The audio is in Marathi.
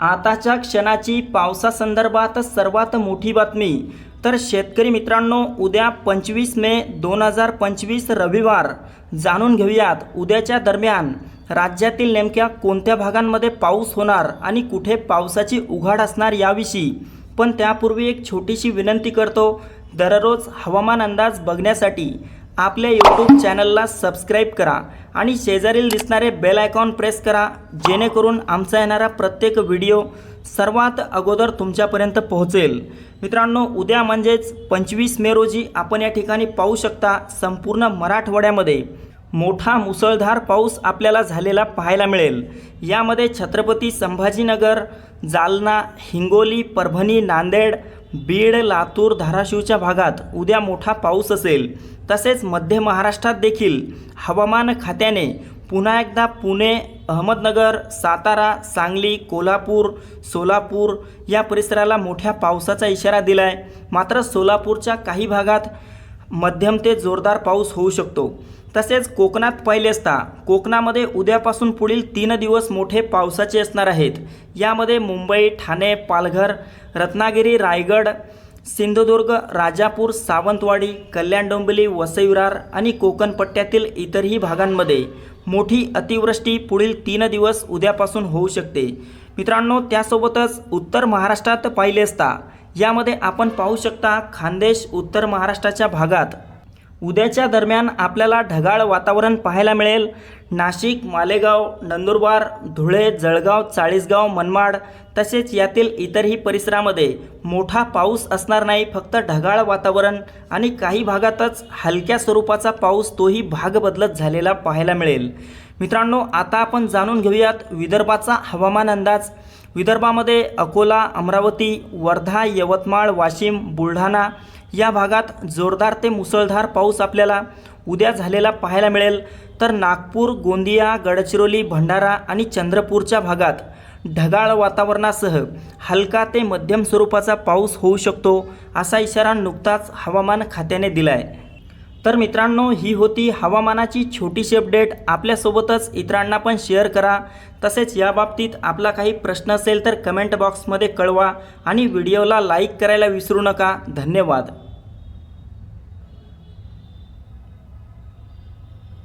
आताच्या क्षणाची पावसासंदर्भात सर्वात मोठी बातमी. तर शेतकरी मित्रांनो उद्या पंचवीस मे दोन हजार पंचवीस रविवार. जाणून घेऊयात उद्याच्या दरम्यान राज्यातील नेमक्या कोणत्या भागांमध्ये पाऊस होणार आणि कुठे पावसाची उघाड असणार याविषयी. पण त्यापूर्वी एक छोटीशी विनंती करतो दररोज हवामान अंदाज बघण्यासाठी. आपल्या यूट्यूब चॅनलला सबस्क्राईब करा आणि शेजारील दिसणारे बेल आयकॉन प्रेस करा जेणेकरून आमचा येणारा प्रत्येक व्हिडिओ सर्वात अगोदर तुमच्यापर्यंत पोहोचेल. मित्रांनो उद्या म्हणजेच पंचवीस मे रोजी आपण या ठिकाणी पाहू शकता संपूर्ण मराठवाड्यामध्ये मोठा मुसळधार पाऊस आपल्याला झालेला पाहायला मिळेल. यामध्ये छत्रपती संभाजीनगर जालना हिंगोली परभणी नांदेड बीड लातूर धाराशिवच्या भागात उद्या मोठा पाऊस असेल. तसेच मध्य महाराष्ट्रात देखील हवामान खात्याने पुन्हा एकदा पुणे अहमदनगर सातारा सांगली कोल्हापूर सोलापूर या परिसराला मोठ्या पावसाचा इशारा दिला आहे मात्र सोलापूरच्या काही भागात मध्यम ते जोरदार पाऊस होऊ शकतो. तसेच कोकणात पहिले असता कोकणामध्ये उद्यापासून पुढील तीन दिवस मोठे पावसाचे असणार आहेत. यामध्ये मुंबई ठाणे पालघर रत्नागिरी रायगड सिंधुदुर्ग राजापूर सावंतवाडी कल्याण डोंबिवली वसईविरार आणि कोकणपट्ट्यातील इतरही भागांमध्ये मोठी अतिवृष्टी पुढील तीन दिवस उद्यापासून होऊ शकते. मित्रांनो त्यासोबतच उत्तर महाराष्ट्रात पाहिले असता यामध्ये आपण पाहू शकता खानदेश उत्तर महाराष्ट्राच्या भागात उद्याच्या दरम्यान आपल्याला ढगाळ वातावरण पाहायला मिळेल. नाशिक मालेगाव नंदुरबार धुळे जळगाव चाळीसगाव मनमाड तसेच यातील इतरही परिसरामध्ये मोठा पाऊस असणार नाही फक्त ढगाळ वातावरण आणि काही भागातच हलक्या स्वरूपाचा पाऊस तोही भाग बदलत झालेला पाहायला मिळेल. मित्रांनो आता आपण जाणून घेऊयात विदर्भाचा हवामान अंदाज. विदर्भामध्ये अकोला अमरावती वर्धा यवतमाळ वाशिम बुलढाणा या भागात जोरदार ते मुसळधार पाऊस आपल्याला उद्या झालेला पाहायला मिळेल. तर नागपूर गोंदिया गडचिरोली भंडारा आणि चंद्रपूरच्या भागात ढगाळ वातावरणासह हलका ते मध्यम स्वरूपाचा पाऊस होऊ शकतो असा इशारा नुकताच हवामान खात्याने दिला आहे तर मित्रांनो ही होती हवामानाची छोटीशी अपडेट आपल्यासोबतच इतरांना पण शेअर करा. तसेच याबाबतीत आपला काही प्रश्न असेल तर कमेंट बॉक्समध्ये कळवा आणि व्हिडिओला लाईक करायला विसरू नका. धन्यवाद.